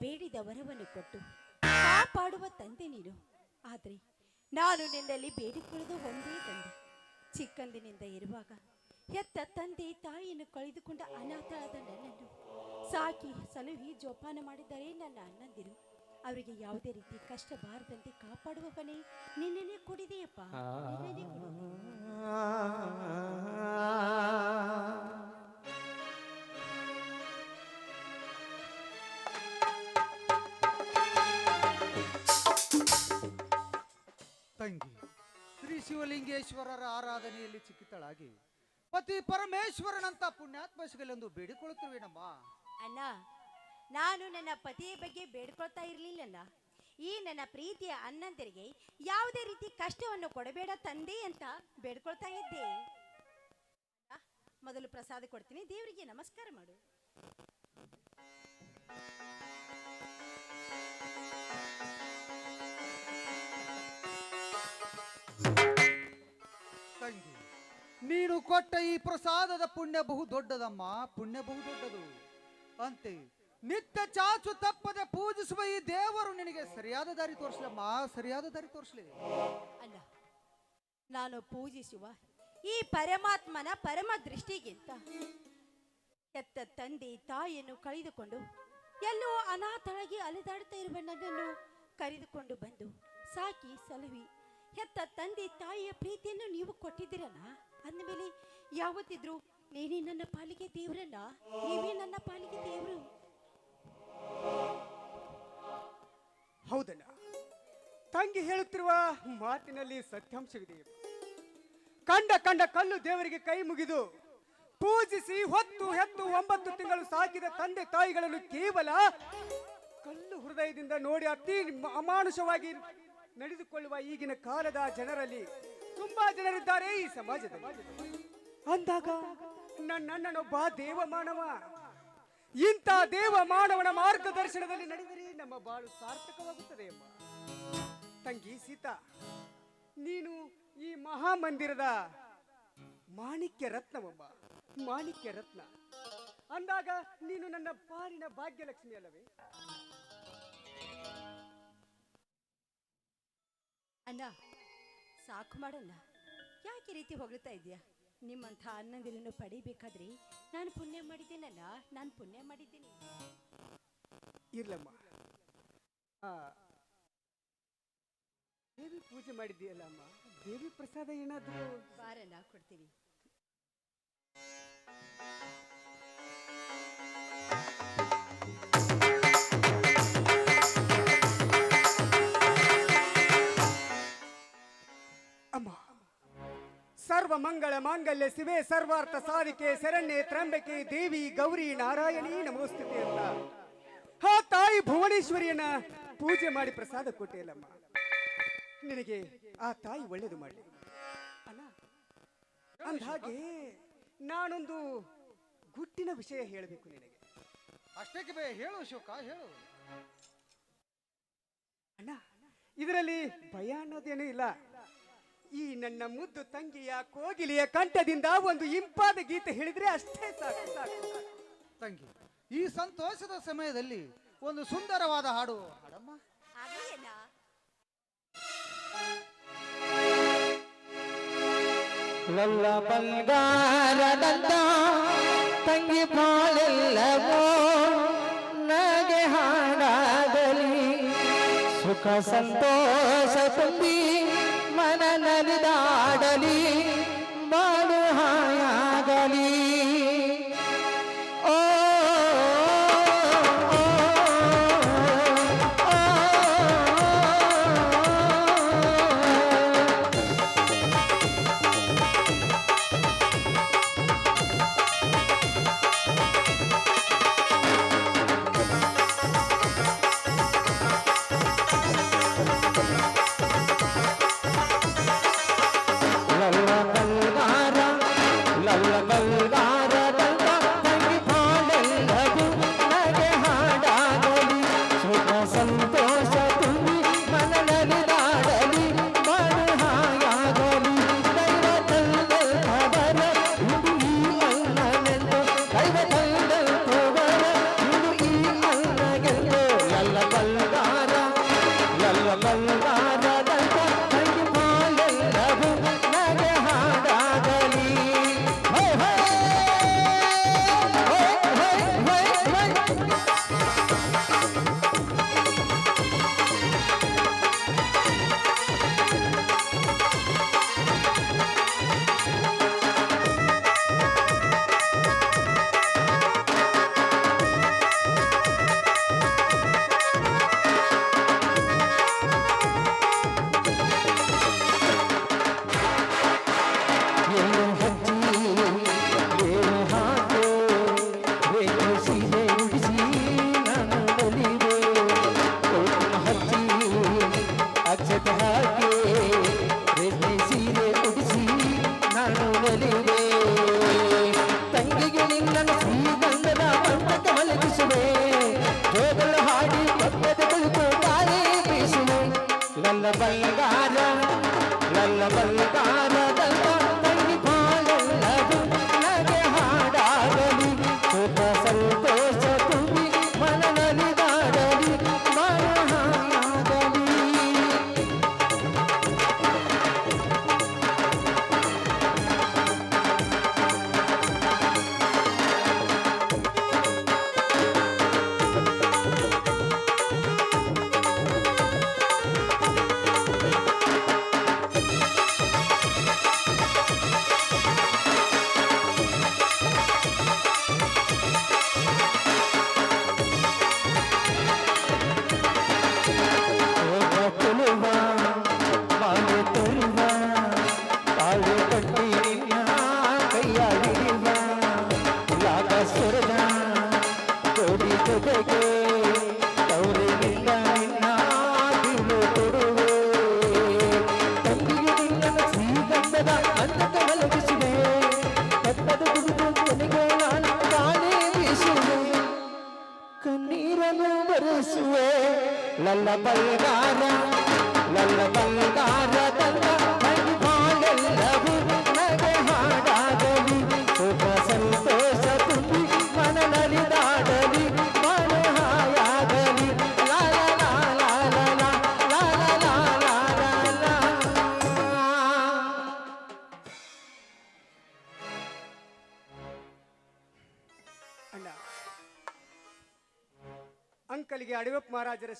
ಬೇಡಿದ ವರವನ್ನು ಕೊಟ್ಟು ಕಾಪಾಡುವ ತಂದೆ ನೀನು. ಆದರೆ ನಾನು ನಿನ್ನಲ್ಲಿ ಬೇಡಿಕೊಳ್ಳುವುದು ಒಂದೇ ತಂದೆ. ಚಿಕ್ಕಂದಿನಿಂದ ಇರುವಾಗ ಹೆತ್ತ ತಂದೆ ತಾಯಿಯನ್ನು ಕಳೆದುಕೊಂಡ ಅನಾಥಳಾದ ನನ್ನನ್ನು ಸಾಕಿ ಸಲಹಿ ಜೋಪಾನ ಮಾಡಿದ್ದಾರೆ ನನ್ನ ಅಣ್ಣಂದಿರು. ಅವರಿಗೆ ಯಾವುದೇ ರೀತಿ ಕಷ್ಟ ಬಾರದಂತೆ ಕಾಪಾಡುವವನೇ ಕೊಡಿದೆಯಪ್ಪ. ನಿನ್ನೆನೆ ಕೊಡು. ಶಿವಲಿಂಗೇಶ್ವರರ ಆರಾಧನೆಯಲ್ಲಿ ಚಿಕ್ಕಿತಳಾಗಿ ಪತಿ ಪರಮೇಶ್ವರನಂತ ಪುಣ್ಯಾತ್ಮ ಸಿಗಲೆಂದು ಅಣ್ಣ, ನಾನು ನನ್ನ ಪತಿಯ ಬಗ್ಗೆ ಬೇಡ್ಕೊಳ್ತಾ ಇರಲಿಲ್ಲಲ್ಲ ಈ ನನ್ನ ಪ್ರೀತಿಯ ಅಣ್ಣಂದಿರಿಗೆ ಯಾವುದೇ ರೀತಿ ಕಷ್ಟವನ್ನು ಕೊಡಬೇಡ ತಂದೆ ಅಂತ ಬೇಡ್ಕೊಳ್ತಾ ಇದ್ದೆ. ಮೊದಲು ಪ್ರಸಾದ ಕೊಡ್ತೀನಿ. ದೇವರಿಗೆ ನಮಸ್ಕಾರ ಮಾಡು. ನೀನು ಕೊಟ್ಟ ಈ ಪ್ರಸಾದದ ಪುಣ್ಯ ಬಹು ದೊಡ್ಡದಮ್ಮ. ಪುಣ್ಯ ಬಹು ದೊಡ್ಡದು. ಅಂತೆ, ನಿತ್ಯ ಚಾಚು ತಪ್ಪದೆ ಪೂಜಿಸುವ ಈ ದೇವರು ನಿನಗೆ ಸರಿಯಾದ ದಾರಿ ತೋರಿಸಲಮ್ಮ. ಸರಿಯಾದ ದಾರಿ ತೋರಿಸಲಿ. ಅಲ್ಲ, ನಾನು ಪೂಜಿಸುವ ಈ ಪರಮಾತ್ಮನ ಪರಮ ದೃಷ್ಟಿಗಿಂತ ಹೆತ್ತ ತಂದೆ ತಾಯಿಯನ್ನು ಕಳೆದುಕೊಂಡು ಎಲ್ಲೋ ಅನಾಥಳಾಗಿ ಅಲೆದಾಡ್ತಾ ಇರುವ ನನ್ನನ್ನು ಕರೆದುಕೊಂಡು ಬಂದು ಸಾಕಿ ಸಲುವಿ. ಹೆತ್ತ ತಂದೆ ತಾಯಿಯ ಪ್ರೀತಿಯನ್ನು ನೀವು ಕೊಟ್ಟಿದ್ದೀರಲ್ಲ ಅಂದಮೇಲೆ ಯಾವತ್ತಿದ್ರು, ನೀನೇ ನನ್ನ ಪಾಲಿಗೆ ದೇವರಲ್ಲ, ನೀವೇ ನನ್ನ ಪಾಲಿಗೆ ದೇವರು. ಹೌದಣ್ಣ. ತಂಗಿ ಹೇಳುತ್ತಿರುವ ಮಾತಿನಲ್ಲಿ ಸತ್ಯಾಂಶವಿದೆ. ಕಂಡ ಕಂಡ ಕಲ್ಲು ದೇವರಿಗೆ ಕೈ ಮುಗಿದು, ಪೂಜಿಸಿ ಹೊತ್ತು ಹೆತ್ತು ಒಂಬತ್ತು ತಿಂಗಳು ಸಾಕಿದ ತಂದೆ ತಾಯಿಗಳನ್ನು ಕೇವಲ ಕಲ್ಲು ಹೃದಯದಿಂದ ನೋಡಿ ಅತಿ ಅಮಾನುಷವಾಗಿ ನಡೆದುಕೊಳ್ಳುವ ಈಗಿನ ಕಾಲದ ಜನರಲ್ಲಿ ತುಂಬಾ ಜನರಿದ್ದಾರೆ ಈ ಸಮಾಜದಲ್ಲಿ. ಅಂದಾಗ ನನ್ನಣ್ಣನೊಬ್ಬ ದೇವ ಮಾನವ. ಇಂಥ ದೇವ ಮಾನವನ ಮಾರ್ಗದರ್ಶನದಲ್ಲಿ ನಡೆದರೆ ನಮ್ಮ ಬಾಳು ಸಾರ್ಥಕವಾಗುತ್ತದೆ ಎಂಬ ತಂಗಿ ಸೀತಾ, ನೀನು ಈ ಮಹಾಮಂದಿರದ ಮಾಣಿಕ್ಯ ರತ್ನವಮ್ಮ. ಮಾಣಿಕ್ಯ ರತ್ನ. ಅಂದಾಗ ನೀನು ನನ್ನ ಪಾಲಿನ ಭಾಗ್ಯಲಕ್ಷ್ಮಿ ಅಲ್ಲವೇ? ಅಣ್ಣ ಸಾಕು ಮಾಡಣ್ಣ ಯಾಕೆ ರೀತಿ ಹೊಗಳ್ತಾ ಇದೆಯಾ ನಿಮ್ಮಂಥ ಅನ್ನಂದಿರನ್ನು ಪಡಿಬೇಕಾದ್ರೆ ನಾನು ಪುಣ್ಯ ಮಾಡಿದ್ದೀನಲ್ಲ ನಾನು ಪುಣ್ಯ ಮಾಡಿದ್ದೀನಿ. ಇರ್ಲಮ್ಮ. ಆ, ದೇವಿ ಪೂಜೆ ಮಾಡಿದ್ದೀಯಲ್ಲ ಅಮ್ಮ ದೇವಿ ಪ್ರಸಾದ ಏನಾದರೂ? ಬಾರಣ್ಣ ಕೊಡ್ತೀನಿ. ಸರ್ವ ಮಂಗಳ ಮಾಂಗಲ್ಯ ಶಿವೆ ಸರ್ವಾರ್ಥ ಸಾಧಿಕೆ ಶರಣ್ಯೆ ತ್ರಂಬಕೆ ದೇವಿ ಗೌರಿ ನಾರಾಯಣಿ ನಮೋಸ್ತುತೆ ಅಂತ. ಹಾ ತಾಯಿ ಭುವನೇಶ್ವರಿಯನ್ನ ಪೂಜೆ ಮಾಡಿ ಪ್ರಸಾದ ಕೊಟ್ಟೆಯಲ್ಲಮ್ಮ. ನಿನಗೆ ಆ ತಾಯಿ ಒಳ್ಳೇದು ಮಾಡಲಿ. ಅಣ್ಣ ಅಂದ್ಹಾಗೆ ನಾನೊಂದು ಗುಟ್ಟಿನ ವಿಷಯ ಹೇಳಬೇಕು ನಿನಗೆ. ಅಷ್ಟಕ್ಕೆ ಬೇ ಹೇಳು ಶೋಕ ಹೇಳು. ಅಣ್ಣ ಇದರಲ್ಲಿ ಭಯ ಅನ್ನೋದೇನೂ ಇಲ್ಲ. ಈ ನನ್ನ ಮುದ್ದು ತಂಗಿಯ ಕೋಗಿಲೆಯ ಕಂಠದಿಂದ ಒಂದು ಇಂಪಾದ ಗೀತೆ ಹೇಳಿದ್ರೆ ಅಷ್ಟೇ ಸಾಕು. ಸಾಕು ತಂಗಿ ಈ ಸಂತೋಷದ ಸಮಯದಲ್ಲಿ ಒಂದು ಸುಂದರವಾದ ಹಾಡು ಹಾಡಮ್ಮ. ಲಲ್ಲ ಬಂಗಾರದಂತ ತಂಗಿ ಬಾಳೆಲ್ಲವೋ ನಗೆ ಹಾಡಾಗಲಿ. ಸುಖ ಸಂತೋಷ ತುಂಬಿ ലാലിതാ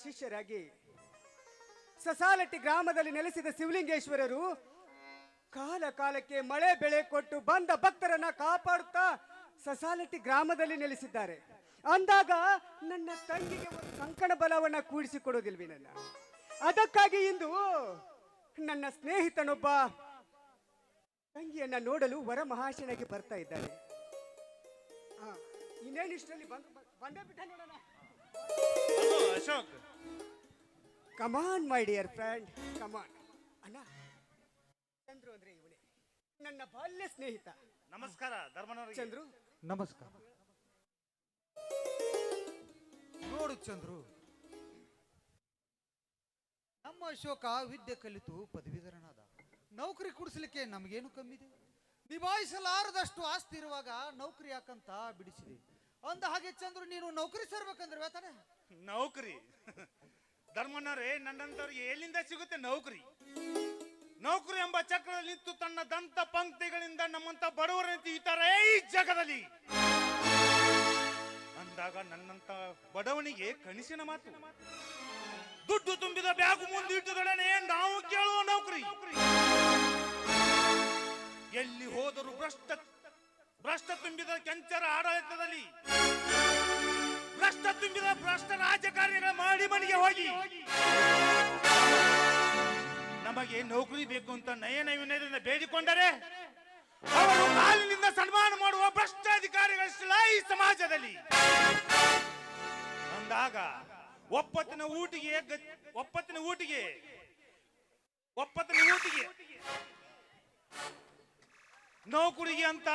ಶಿಷ್ಯರಾಗಿ ಸಸಾಲಟ್ಟಿ ಗ್ರಾಮದಲ್ಲಿ ನೆಲೆಸಿದ ಶಿವಲಿಂಗೇಶ್ವರರು ಕಾಲ ಕಾಲಕ್ಕೆ ಮಳೆ ಬೆಳೆ ಕೊಟ್ಟು ಬಂದ ಭಕ್ತರನ್ನ ಕಾಪಾಡುತ್ತಾ ಸಸಾಲಟ್ಟಿ ಗ್ರಾಮದಲ್ಲಿ ನೆಲೆಸಿದ್ದಾರೆ. ಅಂದಾಗ ನನ್ನ ತಂಗಿಗೆ ಒಂದು ಕಂಕಣ ಬಲವನ್ನ ಕೂಡಿಸಿಕೊಡೋದಿಲ್ವಿ ನನ್ನ? ಅದಕ್ಕಾಗಿ ಇಂದು ನನ್ನ ಸ್ನೇಹಿತನೊಬ್ಬ ತಂಗಿಯನ್ನ ನೋಡಲು ವರ ಮಹಾಶನಾಗಿ ಬರ್ತಾ ಇದ್ದಾನೆ. ಇನ್ನೇನಿಷ್ಟರಲ್ಲಿ ಬಂದು ಬಿಟ್ಟ ನೋಡೋಣ. Ashok. Come on my dear friend come on ಅಣ್ಣ ಚಂದ್ರು ಅಂದ್ರೆ ಇವನೇ. ನನ್ನ ಬಾಲ್ಯ ಸ್ನೇಹಿತ. ನಮಸ್ಕಾರ ಧರ್ಮನವರಿಗೆ. ಚಂದ್ರು. ನಮಸ್ಕಾರ. ನೋಡು ಚಂದ್ರು. ನಮ್ಮ ಅಶೋಕ ವಿದ್ಯೆ ಕಲಿತು ಪದವೀಧರನಾದ. ನೌಕರಿ ಕುಡಿಸ್ಲಿಕ್ಕೆ ನಮಗೇನು ಕಮ್ಮಿದೆ? ನಿಭಾಯಿಸಲಾರದಷ್ಟು ಆಸ್ತಿ ಇರುವಾಗ ನೌಕರಿ ಯಾಕಂತ ಬಿಡಿಸಿದೆ. ಅಂದ ಹಾಗೆ ಚಂದ್ರು ನೀನು ನೌಕರಿ ಸೇರ್ಬೇಕಂದ್ರೆ ತಾನೆ ನೌಕರಿ. ಧರ್ಮನವರೇ ನನ್ನಂತವ್ರಿಗೆ ಎಲ್ಲಿಂದ ಸಿಗುತ್ತೆ? ನೌಕರಿ. ನೌಕರಿ ಎಂಬ ಚಕ್ರದಲ್ಲಿ ನಿಂತು ತನ್ನ ದಂತ ಪಂಕ್ತಿಗಳಿಂದ ನಮ್ಮಂತ ಬಡವರಂತೆ ಇದ್ದಾರೆ ಈ ಜಗದಲ್ಲಿ. ಅಂದಾಗ ನನ್ನಂತ ಬಡವನಿಗೆ ಕನಸಿನ ಮಾತು. ದುಡ್ಡು ತುಂಬಿದ ಬ್ಯಾಗು ಮುಂದಿಟ್ಟದೊಡನೆ ನಾವು ಕೇಳುವ ನೌಕರಿ. ಎಲ್ಲಿ ಹೋದರೂ ಭ್ರಷ್ಟ ಭ್ರಷ್ಟ ತುಂಬಿದ ಕೆಂಚರ ಆಡಳಿತದಲ್ಲಿ ಭ್ರಷ್ಟ ತುಂಬಿದ ಭ್ರಷ್ಟ ರಾಜಕಾರಣಿಗಳ ಮಾಡಿ ಮನೆಗೆ ಹೋಗಿ. ನಮಗೆ ನೌಕರಿ ಬೇಕು ಅಂತ ನಯನ ವಿನಯದಿಂದ ಬೇಡಿಕೊಂಡರೆ ಅವರು ಕಾಲಿನಿಂದ ಸನ್ಮಾನ ಮಾಡುವ ಭ್ರಷ್ಟ ಅಧಿಕಾರಿಗಳ ಈ ಸಮಾಜದಲ್ಲಿ. ಅಂದಾಗ ಒಪ್ಪತ್ತಿನ ಊಟಿಗೆ ಒಪ್ಪತ್ತಿನ ಊಟಿಗೆ ಒಪ್ಪತ್ತಿನ ಊಟಿಗೆ ನೌಕರಿಗೆ ಅಂತ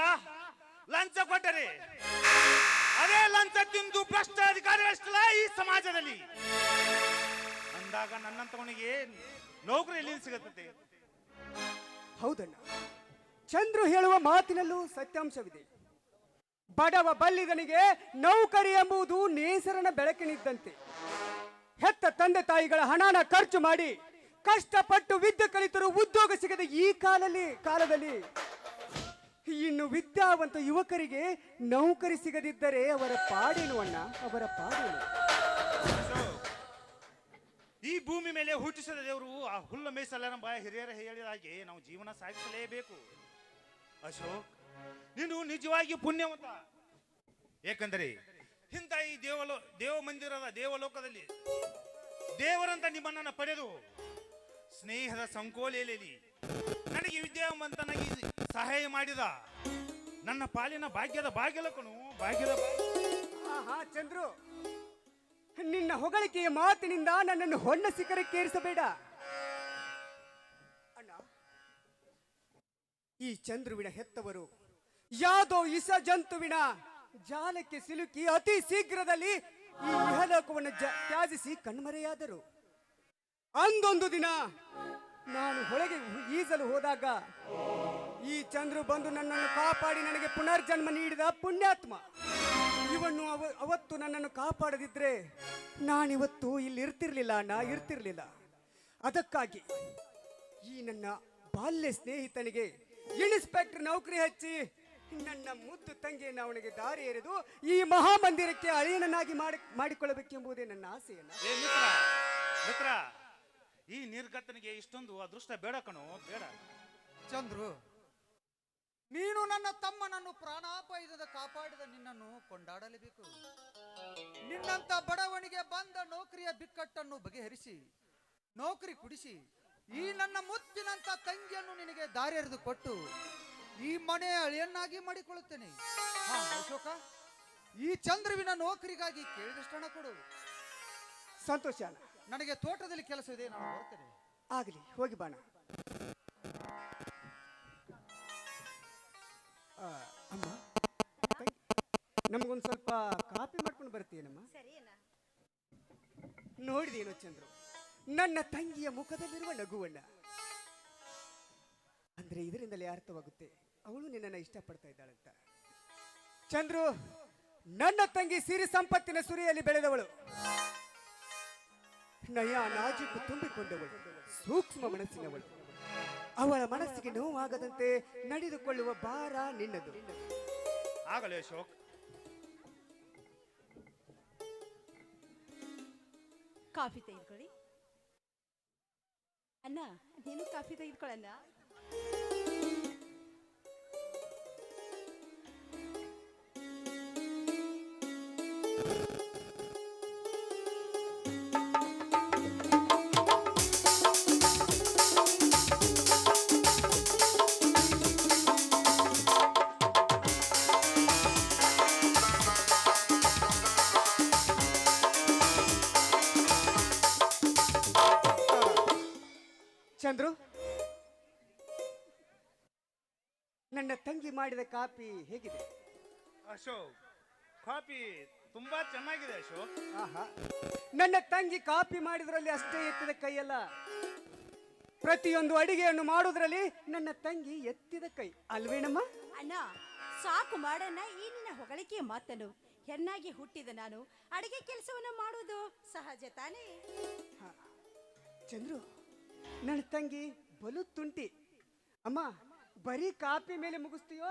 ಲಂಚ ಕೊಟ್ಟರೆ ಅದೇ ಲಂಚ ತಿಂದು ಭ್ರಷ್ಟ ಅಧಿಕಾರಿಗಳಷ್ಟಲ್ಲ ಈ ಸಮಾಜದಲ್ಲಿ? ಅಂದಾಗ ನನ್ನಂತವನಿಗೆ ನೌಕರಿ ಎಲ್ಲಿ ಸಿಗುತ್ತದೆ ಹೌದಣ್ಣ. ಚಂದ್ರು ಹೇಳುವ ಮಾತಿನಲ್ಲೂ ಸತ್ಯಾಂಶವಿದೆ. ಬಡವ ಬಲ್ಲಿದನಿಗೆ ನೌಕರಿ ಎಂಬುದು ನೇಸರನ ಬೆಳಕಿನಿದ್ದಂತೆ. ಹೆತ್ತ ತಂದೆ ತಾಯಿಗಳ ಹಣನ ಖರ್ಚು ಮಾಡಿ ಕಷ್ಟಪಟ್ಟು ವಿದ್ಯೆ ಕಲಿತರು ಉದ್ಯೋಗ ಸಿಗದ ಈ ಕಾಲದಲ್ಲಿ ಕಾಲದಲ್ಲಿ ಇನ್ನು ವಿದ್ಯಾವಂತ ಯುವಕರಿಗೆ ನೌಕರಿ ಸಿಗದಿದ್ದರೆ ಅವರ ಪಾಡೇನು ಅಣ್ಣ ಅವರ ಪಾಡೇನು. ಈ ಭೂಮಿ ಮೇಲೆ ಹುಟ್ಟಿಸಿದ ದೇವರು ಆ ಹುಲ್ಲ ನಮ್ಮ ಹಿರಿಯರ ಹೇಳಿದ ನಾವು ಜೀವನ ಸಾಗಿಸಲೇಬೇಕು. ಅಶೋಕ್, ನೀನು ನಿಜವಾಗಿ ಪುಣ್ಯವಂತ. ಏಕೆಂದರೆ ಇಂಥ ಈ ದೇವಲೋ ದೇವ ಮಂದಿರದ ದೇವಲೋಕದಲ್ಲಿ ದೇವರಂತ ನಿಮ್ಮನ್ನ ಪಡೆದು ಸ್ನೇಹದ ಸಂಕೋಲೆಯಲ್ಲಿ ನನಗೆ ವಿದ್ಯಾವಂತನಾಗಿ ಸಹಾಯ ಮಾಡಿದ ನನ್ನ ಪಾಲಿನ ಭಾಗ್ಯದ ಬಾಗಿಲಕನು, ಭಾಗ್ಯದ ಆಹಾ, ಚಂದ್ರು. ನಿನ್ನ ಹೊಗಳಿಕೆಯ ಮಾತಿನಿಂದ ನನ್ನನ್ನು ಹೊನ್ನ ಶಿಖರಕ್ಕೇರಿಸಬೇಡ ಅಣ್ಣ, ಈ ಚಂದ್ರುವಿನ ಹೆತ್ತವರು ಯಾವುದೋ ಇಸ ಜಂತುವಿನ ಜಾಲಕ್ಕೆ ಸಿಲುಕಿ ಅತಿ ಶೀಘ್ರದಲ್ಲಿ ಈ ಇಹಲೋಕವನ್ನು ತ್ಯಾಜಿಸಿ ಕಣ್ಮರೆಯಾದರು. ಅಂದೊಂದು ದಿನ ನಾನು ಹೊಳೆಗೆ ಈಜಲು ಹೋದಾಗ ಈ ಚಂದ್ರು ಬಂದು ನನ್ನನ್ನು ಕಾಪಾಡಿ ನನಗೆ ಪುನರ್ಜನ್ಮ ನೀಡಿದ ಪುಣ್ಯಾತ್ಮ. ಇವನ್ನು ಅವ, ಅವತ್ತು ನನ್ನನ್ನು ಕಾಪಾಡದಿದ್ರೆ ನಾನಿವತ್ತು ಇಲ್ಲಿ ಇರ್ತಿರ್ಲಿಲ್ಲ ಅಣ್ಣ ಇರ್ತಿರ್ಲಿಲ್ಲ. ಅದಕ್ಕಾಗಿ ಈ ನನ್ನ ಬಾಲ್ಯ ಸ್ನೇಹಿತನಿಗೆ ಇನ್ಸ್ಪೆಕ್ಟರ್ ನೌಕರಿ ಹಚ್ಚಿ ನನ್ನ ಮುದ್ದು ತಂಗಿಯನ್ನು ಅವನಿಗೆ ದಾರಿ ಎರೆದು ಈ ಮಹಾಮಂದಿರಕ್ಕೆ ಅಳಿಯನನ್ನಾಗಿ ಮಾಡಿ, ಮಾಡಿಕೊಳ್ಳಬೇಕೆಂಬುದೇ ನನ್ನ ಆಸೆಯನ್ನ ಮಿತ್ರ ಈ ನಿರ್ಗತನಿಗೆ ಇಷ್ಟೊಂದು ಅದೃಷ್ಟ ಬೇಡ ಕಣೋ ಬೇಡ. ಚಂದ್ರು ನೀನು ನನ್ನ ತಮ್ಮನನ್ನು ಪ್ರಾಣಾಪಾಯದಿಂದ ಕಾಪಾಡಿದ ನಿನ್ನನ್ನು ಕೊಂಡಾಡಲೇಬೇಕು. ನಿನ್ನಂತ ಬಡವನಿಗೆ ಬಂದ ನೌಕರಿಯ ಬಿಕ್ಕಟ್ಟನ್ನು ಬಗೆಹರಿಸಿ ನೌಕರಿ ಕುಡಿಸಿ ಈ ನನ್ನ ಮುತ್ತಿನಂತ ತಂಗಿಯನ್ನು ನಿನಗೆ ದಾರಿ ಎರೆದು ಕೊಟ್ಟು ಈ ಮನೆ ಅಳಿಯನ್ನಾಗಿ ಮಾಡಿಕೊಳ್ಳುತ್ತೇನೆ. ಹಾ, ಅಶೋಕ ಈ ಚಂದ್ರುವಿನ ನೌಕರಿಗಾಗಿ ಕೇಳಿದಷ್ಟು ಹಣ ಕೊಡು. ಸಂತೋಷ ಅಣ್ಣ ನನಗೆ ತೋಟದಲ್ಲಿ ಕೆಲಸ ಇದೆ ನಾನು ಬರ್ತೇನೆ. ಆಗಲಿ ಹೋಗಿ ಬಾಣ. ಆ, ಅಮ್ಮ ನಮಗೊಂದು ಸ್ವಲ್ಪ ಕಾಪಿ ಮಾಡ್ಕೊಂಡು ಬರ್ತೀಯನಮ್ಮ? ನೋಡಿದೇನು ಚಂದ್ರು ನನ್ನ ತಂಗಿಯ ಮುಖದಲ್ಲಿರುವ ನಗುವಣ್ಣ. ಅಂದ್ರೆ ಇದರಿಂದಲೇ ಅರ್ಥವಾಗುತ್ತೆ ಅವಳು ನಿನ್ನನ್ನು ಇಷ್ಟಪಡ್ತಾ ಇದ್ದಾಳಂತ. ಚಂದ್ರು ನನ್ನ ತಂಗಿ ಸಿರಿ ಸಂಪತ್ತಿನ ಸುರಿಯಲ್ಲಿ ಬೆಳೆದವಳು. ನಯ ನಾಜೂಕು ತುಂಬಿಕೊಂಡವಳು ಸೂಕ್ಷ್ಮ ಮನಸ್ಸಿನವಳು. ಅವಳ ಮನಸ್ಸಿಗೆ ನೋವಾಗದಂತೆ ನಡೆದುಕೊಳ್ಳುವ ಭಾರ ನಿನ್ನದು. ಆಗಲೇ ಅಶೋಕ್. ಕಾಫಿ ತೆಗೆದುಕೊಳ್ಳಿ. ಅಣ್ಣ ನೀನು ಕಾಫಿ ತೆಗೆದುಕೊಳ್ಳಣ್ಣ ಮಾಡಿದ ಕಾಪಿ ಹೇಗಿದೆ? ಅಶೋಕ್ ಕಾಪಿ ತುಂಬಾ ಚೆನ್ನಾಗಿದೆ ಅಶೋಕ್. ಆಹಾ. ನನ್ನ ತಂಗಿ ಕಾಪಿ ಮಾಡಿದ್ರಲ್ಲಿ ಅಷ್ಟೇ ಎತ್ತಿದ ಕೈಯಲ್ಲ. ಪ್ರತಿಯೊಂದು ಅಡಿಗೆಯನ್ನು ಮಾಡುವುದರಲ್ಲಿ ನನ್ನ ತಂಗಿ ಎತ್ತಿದ ಕೈ. ಅಲ್ವೇನಮ್ಮ? ಅಣ್ಣ ಸಾಕು ಮಾಡಣ್ಣ ಈ ನಿನ್ನ ಹೊಗಳಿಕೆಯ ಮಾತನ್ನು. ಹೆಣ್ಣಾಗಿ ಹುಟ್ಟಿದ ನಾನು ಅಡಿಗೆ ಕೆಲಸವನ್ನು ಮಾಡುವುದು ಸಹಜ ತಾನೇ? ಚಂದ್ರು ನನ್ನ ತಂಗಿ ಬಲು ತುಂಟಿ. ಅಮ್ಮ ಬರೀ ಕಾಪಿ ಮೇಲೆ ಮುಗಿಸ್ತೀಯೋ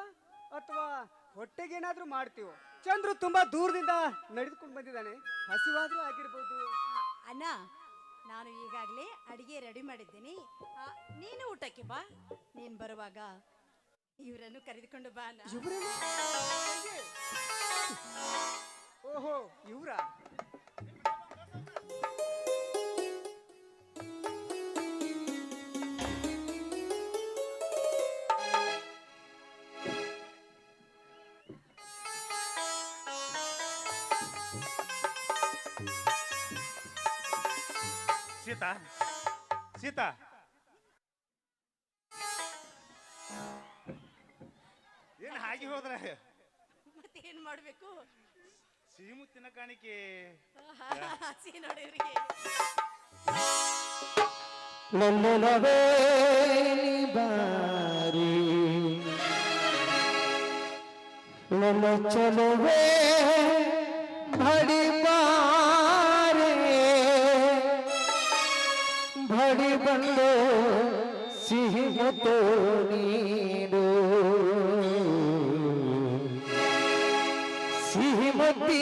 ಅಥವಾ ಹೊಟ್ಟೆಗೇನಾದ್ರೂ ಮಾಡ್ತೀವೋ ಚಂದ್ರು ತುಂಬಾ ದೂರದಿಂದ ನಡೆದುಕೊಂಡು ಬಂದಿದ್ದಾನೆ. ಹಸಿವಾದ್ರೂ ಆಗಿರ್ಬೋದು. ಅಣ್ಣ ನಾನು ಈಗಾಗಲೇ ಅಡಿಗೆ ರೆಡಿ ಮಾಡಿದ್ದೀನಿ. ಆ, ನೀನು ಊಟಕ್ಕೆ ಬಾ. ನೀನು ಬರುವಾಗ ಇವರನ್ನು ಕರೆದುಕೊಂಡು ಬಾ ಅಣ್ಣ. ಇವ್ರೇನು? ಓಹೋ ಇವ್ರ? ಸೀತಾ ಸೀತಾ. ಏನ್ ಹಾಗೆ ಹೋದ್ರ? ಮತ್ತೇನು ಮಾಡಬೇಕು? ಸಿಹಿಮುತ್ತಿನ ಕಾಣಿಕೆ. ಹಸಿ ನನ್ನನವೇ ಬಾರಿ. ನನ್ನ ಚಲುವೆ ಭಡಿ ಭಡಿ ಬಂದು ಸಿಹಿ ಮುತ್ತು